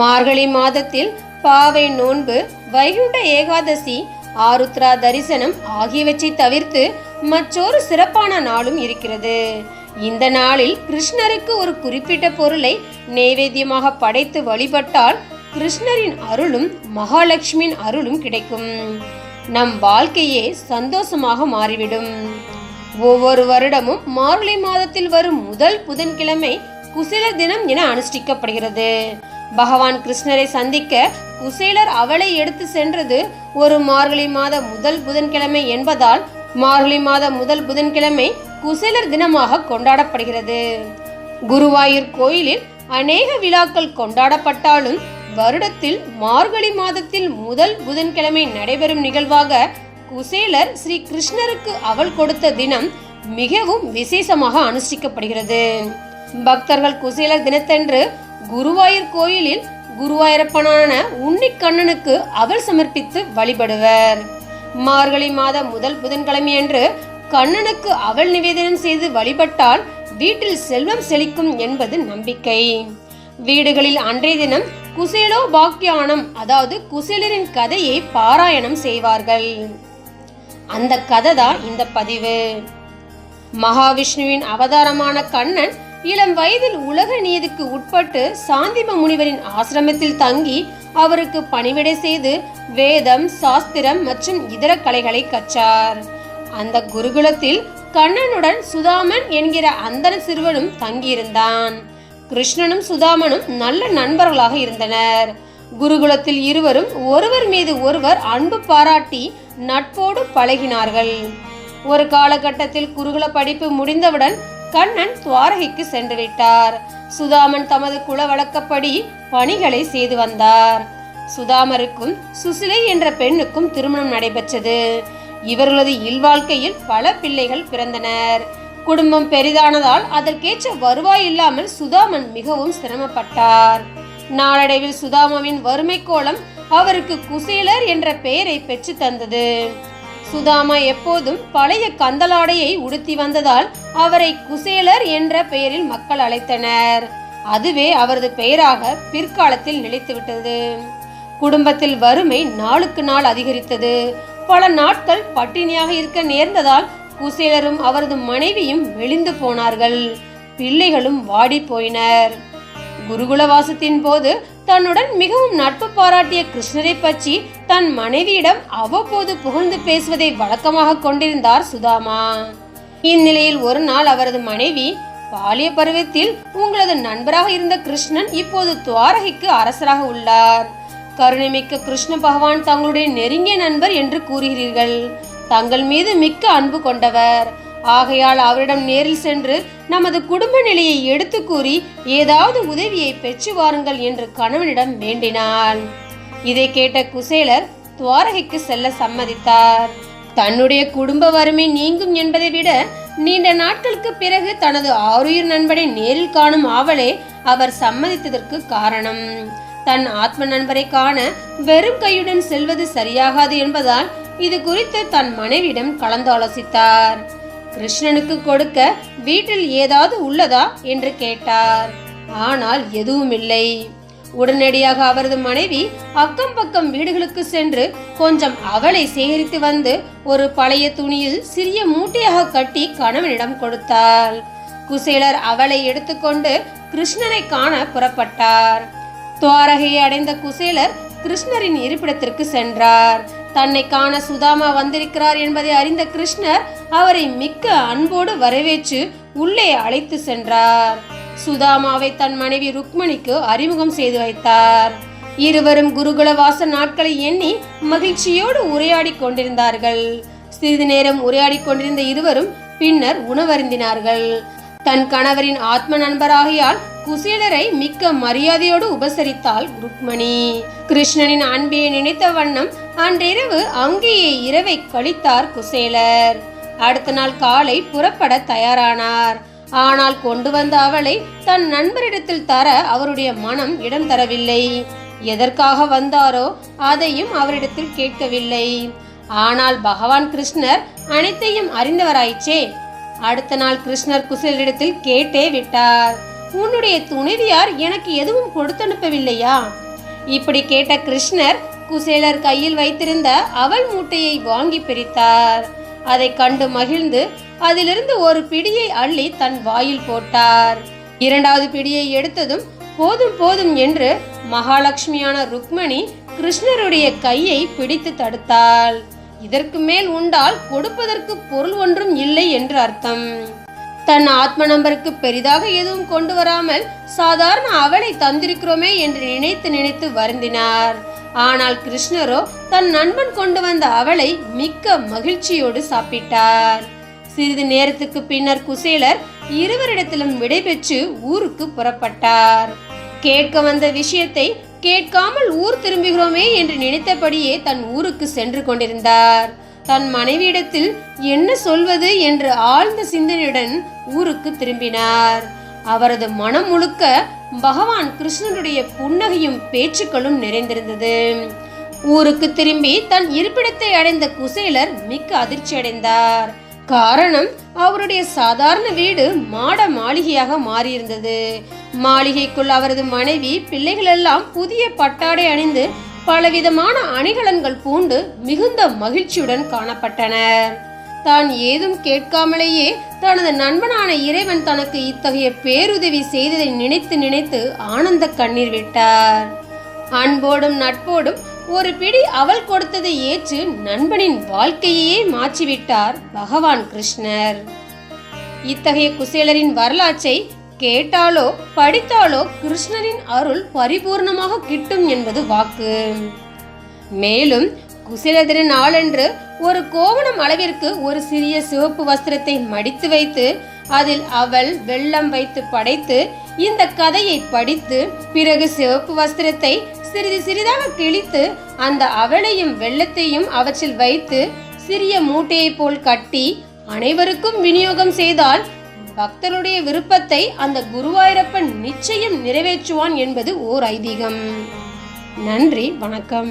மார்கழி மாதத்தில் பாவை நோன்பு வைகுண்ட ஏகாதசி ஆருத்ரா தரிசனம் ஆகியவற்றை தவிர்த்து மற்றொரு சிறப்பான நாளும் இருக்கிறது. இந்த நாளில் கிருஷ்ணருக்கு ஒரு குறிப்பிட்ட பொருளை நைவேத்தியமாக படைத்து வழிபட்டால் கிருஷ்ணரின் அருளும் மகாலட்சுமியின் அருளும் கிடைக்கும். நம் வாழ்க்கையே சந்தோஷமாக மாறிவிடும். ஒவ்வொரு வருடமும் மார்கழி மாதத்தில் வரும் முதல் புதன்கிழமை குசில தினம் என அனுஷ்டிக்கப்படுகிறது. பகவான் கிருஷ்ணரை சந்திக்க குசேலர் அவளை எடுத்து சென்றது ஒரு மார்கழி மாத முதல் புதன்கிழமை என்பதால் மார்கழி மாத முதல் புதன்கிழமை குசேலர் தினமாக கொண்டாடப்படுகிறது. குருவாயூர் கோயிலில் அநேக விழாக்கள் கொண்டாடப்பட்டாலும் வருடத்தில் மார்கழி மாதத்தில் முதல் புதன்கிழமை நடைபெறும் நிகழ்வாக குசேலர் ஸ்ரீ கிருஷ்ணருக்கு அவள் கொடுத்த தினம் மிகவும் விசேஷமாக அனுஷ்டிக்கப்படுகிறது. பக்தர்கள் குசேலர் தினத்தன்று குருவாயூர் கோயிலில் குருவாயூரப்பனான உன்னிக்கண்ணனுக்கு அவள் சமர்ப்பித்து வழிபடுவர். மார்கழி மாத முதல் புதன்கிழமையன்று கண்ணனுக்கு அவள் நிவேதனம் செய்து வழிபட்டால் வீட்டில் செல்வம் செழிக்கும் என்பது நம்பிக்கை. வீடுகளில் அன்றைய தினம் குசேலோ பாக்கியானம் அதாவது குசேலரின் கதையை பாராயணம் செய்வார்கள். அந்த கதை தான் இந்த பதிவு. மகாவிஷ்ணுவின் அவதாரமான கண்ணன் இளம் வயதில் உலக நீதிக்கு உட்பட்டு சாந்திம முனிவரின் ஆசிரமத்தில் தங்கி அவருக்கு பணிவிடை செய்து வேதம் சாஸ்திரம் மற்றும் இதர கலைகளை கற்றார். அந்த குருகுலத்தில் கண்ணனுடன் சுதாமன் என்கிற அந்தன சிறுவனும் தங்கியிருந்தான். கிருஷ்ணனும் சுதாமனும் நல்ல நண்பர்களாக இருந்தனர். குருகுலத்தில் இருவரும் ஒருவர் மீது ஒருவர் அன்பு பாராட்டி நட்போடு பழகினார்கள். ஒரு காலகட்டத்தில் குருகுல படிப்பு முடிந்தவுடன் கண்ணன் துவாரகைக்கு சென்று விட்டார் சுதாமன் தமது குல வழக்கப்படி பணிகளை செய்து வந்தார். சுதாமருக்கும் சுசிலை என்ற பெண்ணுக்கும் திருமணம் நடைபெற்றது. இவர்களது இல்வாழ்க்கையில் பல பிள்ளைகள் பிறந்தனர். குடும்பம் பெரிதானதால் அதற்கேற்ற வருவாய் இல்லாமல் சுதாமன் மிகவும் சிரமப்பட்டார். நாளடைவில் சுதாமாவின் வறுமை கோலம் அவருக்கு குசேலர் என்ற பெயரை பெற்று தந்தது. சுதாமா எப்போதும் பழைய கந்தலாடையை உடுத்தி வந்ததால் அவரை குசேலர் என்ற பெயரில் மக்கள் அழைத்தனர். அதுவே அவரது பெயராக பிற்காலத்தில் நிலைத்துவிட்டது குடும்பத்தில் வறுமை நாளுக்கு நாள் அதிகரித்தது. பல நாட்கள் பட்டினியாக இருக்க நேர்ந்ததால் குசேலரும் அவரது மனைவியும் மெலிந்து போனார்கள். பிள்ளைகளும் வாடி போயினர் குருகுலவாசத்தின் போது தன்னுடன் மிகவும் நட்பு பாராட்டிய கிருஷ்ணரை பற்றி தன் மனைவியிடம் அவ்வப்போது புகழ்ந்து பேசுவதை வழக்கமாக கொண்டிருந்தார் சுதாமா. இந்நிலையில் ஒரு நாள் அவரது மனைவி பாலிய பருவத்தில் உங்களது நண்பராக இருந்த கிருஷ்ணன் இப்போது துவாரகைக்கு அரசராக உள்ளார். கருணைமிக்க கிருஷ்ண பகவான் தங்களுடைய நெருங்கிய நண்பர் என்று கூறுகிறீர்கள். தங்கள் மீது மிக்க அன்பு கொண்டவர். ஆகையால் அவரிடம் நேரில் சென்று நமது குடும்ப நிலையை எடுத்து கூறி ஏதாவது உதவியை பெற்று வாருங்கள் என்று கணவனிடம் வேண்டினாள் இதை கேட்ட குசேலர் துவாரகைக்கு செல்ல சம்மதித்தார். தன்னுடைய குடும்ப வறுமை நீங்கும் என்பதை விட நீண்ட நாட்களுக்கு பிறகு தனது ஆருயிர் நண்பனை நேரில் காணும் ஆவலே அவர் சம்மதித்ததற்கு காரணம். தன் ஆத்ம நண்பரை காண வெறும் கையுடன் செல்வது சரியாகாது என்பதால் இது குறித்து தன் மனைவியிடம் கலந்தாலோசித்தார். கிருஷ்ணனுக்கு கொடுக்க வீட்டில் ஏதாவது உள்ளதா என்று கேட்டார். ஆனால் எதுவும் இல்லை. உடனடியாக அவரது மனைவி அக்கம் பக்கம் வீடுகளுக்கு சென்று கொஞ்சம் அவளை சேகரித்து வந்து ஒரு பழைய துணியில் சிறிய மூட்டையாக கட்டி கணவனிடம் கொடுத்தாள். குசேலர் அவளை எடுத்துக்கொண்டு கிருஷ்ணனை காண புறப்பட்டார். துவாரகையை அடைந்த குசேலர் கிருஷ்ணரின் இருப்பிடத்திற்கு சென்றார். தன்னை காண சுதாமா வந்திருக்கிறார் என்பதை அறிந்த கிருஷ்ணர் அவரை மிக்க அன்போடு வரவேற்று உள்ளே அழைத்து சென்றார். சுதாமாவை தன் மனைவி ருக்மணிக்கு அறிமுகம் செய்து வைத்தார். இருவரும் குருகுலவாச நாட்களை எண்ணி மகிழ்ச்சியோடு உரையாடி கொண்டிருந்தார்கள். சிறிது நேரம் உரையாடி கொண்டிருந்த இருவரும் பின்னர் உணவருந்தினார்கள். தன் கணவரின் ஆத்ம நண்பராகையால் குசேலரை மிக்க மரியாதையோடு உபசரித்தாள் ருக்மணி. கிருஷ்ணனின் அன்பையை நினைத்த வண்ணம் அன்றிரவு அங்கேயே இரவை கழித்தார் குசேலர். அடுத்த நாள் காலை புறப்பட தயாரானார். ஆனால் கொண்டு வந்த அவளை தன் நண்பரிடத்தில் தர அவருடைய மனம் இடம் தரவில்லை. எதற்காக வந்தாரோ அதையும் அவரிடத்தில் கேட்கவில்லை. ஆனால் பகவான் கிருஷ்ணர் அனைத்தையும் அறிந்தவராயிச்சே அடுத்த நாள் கிருஷ்ணர் குசேலரிடத்தில் கேட்டே விட்டார். உன்னுடைய துணைவியார் எனக்கு எதுவும் கொடுத்தனுப்பவில்லையா இப்படி கேட்ட கிருஷ்ணர் குசேலர் கையில் வைத்திருந்த அவல் மூட்டையை வாங்கி பிரித்தார். அதை கண்டு மகிழ்ந்து அதிலிருந்து ஒரு பிடியை அள்ளி தன் வாயில் போட்டார். இரண்டாவது பிடியை எடுத்ததும் போதும் போதும் என்று மகாலட்சுமியான ருக்மணி கிருஷ்ணருடைய கையை பிடித்து தடுத்தாள். இதற்கு மேல் உண்டால் கொடுப்பதற்கு பொருள் ஒன்றும் இல்லை என்று அர்த்தம். தன் ஆத்ம நம்பருக்கு பெரிதாக எதுவும் கொண்டு வராமல் சாதாரண அவளை தந்திருக்கிறோமே என்று நினைத்து நினைத்து வருந்தினார். ஆனால் கிருஷ்ணரோ தன் நண்பன் கொண்டு வந்த அவளை மிக்க மகிழ்ச்சியோடு சாப்பிட்டார். சிறிது நேரத்துக்கு பின்னர் குசேலர் இருவரிடத்திலும் விடைபெற்று ஊருக்கு புறப்பட்டார். கேட்க வந்த விஷயத்தை கேட்காமல் ஊர் திரும்புகிறோமே என்று நினைத்தபடியே தன் ஊருக்கு சென்று கொண்டிருந்தார். தன் மனைவியிடத்தில் என்ன சொல்வது என்று ஆழ்ந்த சிந்தனையுடன் ஊருக்கு திரும்பினார். அவரது மனம் முழுக்க பகவான் கிருஷ்ணனுடைய புன்னகையும் பேச்சுக்களும் நிறைந்திருந்தது. ஊருக்கு திரும்பி தன் இருப்பிடத்தை அடைந்த குசேலர் மிக்க அதிர்ச்சி அடைந்தார் காரணம் அவருடைய சாதாரண வீடு மாட மாளிகையாக மாறியிருந்தது. மாளிகைக்குள் அவரது மனைவி பிள்ளைகள் எல்லாம் புதிய பட்டாடை அணிந்து பலவிதமான அணிகலன்கள் பூண்டு மிகுந்த மகிழ்ச்சியுடன் காணப்பட்டனர். தான் ஏதும் கேட்காமலேயே தனது நண்பனான இறைவன் தனக்கு இத்தகைய பேருதவி செய்ததை நினைத்து நினைத்து ஆனந்த கண்ணீர் விட்டார். அன்போடும் நட்போடும் ஒரு பிடி அவள் கொடுத்ததை ஏற்று நண்பனின் வாழ்க்கையே மாற்றிவிட்டார் பகவான் கிருஷ்ணர். இத்தகைய குசேலரின் வரலாற்றை கேட்டாலோ படித்தாலோ கிருஷ்ணரின் அருள் பரிபூர்ணமாக கிட்டும் என்பது வாக்கு. மேலும் குசேலதின நாளன்று ஒரு கோவணம் அளவிற்கு ஒரு சிறிய சிவப்பு வஸ்திரத்தை மடித்து வைத்து அதில் அவள் வெள்ளம் வைத்து படைத்து இந்த கதையை படித்து பிறகு சிவப்பு வஸ்திரத்தை சிறிது சிறிதாக கிழித்து அந்த அவளையும் வெள்ளத்தையும் அவற்றில் வைத்து சிறிய மூட்டையைப் போல் கட்டி அனைவருக்கும் விநியோகம் செய்தால் பக்தருடைய விருப்பத்தை அந்த குருவாயூரப்பன் நிச்சயம் நிறைவேற்றுவான் என்பது ஓர் ஐதீகம். நன்றி வணக்கம்.